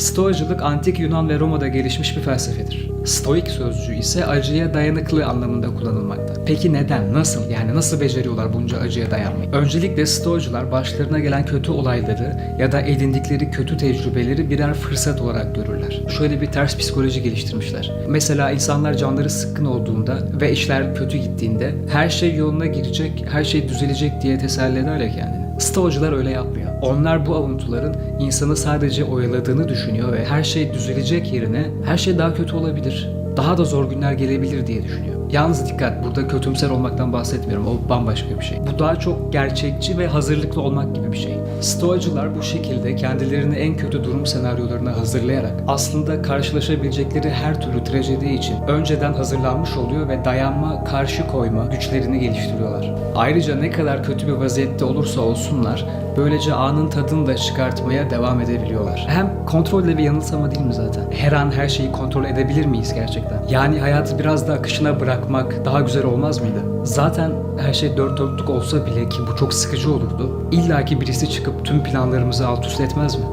Stoacılık antik Yunan ve Roma'da gelişmiş bir felsefedir. Stoik sözcüğü ise acıya dayanıklı anlamında kullanılmakta. Peki neden, nasıl yani nasıl beceriyorlar bunca acıya dayanmayı? Öncelikle Stoacılar başlarına gelen kötü olayları ya da edindikleri kötü tecrübeleri birer fırsat olarak görürler. Şöyle bir ters psikoloji geliştirmişler. Mesela insanlar canları sıkkın olduğunda ve işler kötü gittiğinde her şey yoluna girecek, her şey düzelecek diye teselli eder ya kendini. Stoacılar öyle yapmıyor. Onlar bu avuntuların insanı sadece oyaladığını düşünüyor ve her şey düzelecek yerine her şey daha kötü olabilir. Daha da zor günler gelebilir diye düşünüyor. Yalnız dikkat burada kötümser olmaktan bahsetmiyorum. O bambaşka bir şey. Bu daha çok gerçekçi ve hazırlıklı olmak gibi bir şey. Stoacılar bu şekilde kendilerini en kötü durum senaryolarına hazırlayarak aslında karşılaşabilecekleri her türlü trajedi için önceden hazırlanmış oluyor ve dayanma, karşı koyma güçlerini geliştiriyorlar. Ayrıca ne kadar kötü bir vaziyette olursa olsunlar böylece anın tadını da çıkartmaya devam edebiliyorlar. Hem kontrolle ve yanılsama değil mi zaten? Her an her şeyi kontrol edebilir miyiz gerçekten? Yani hayatı biraz da akışına bırakmak daha güzel olmaz mıydı? Zaten her şey dört dörtlük olsa bile ki bu çok sıkıcı olurdu. İlla ki birisi çıkıp tüm planlarımızı alt üst etmez mi?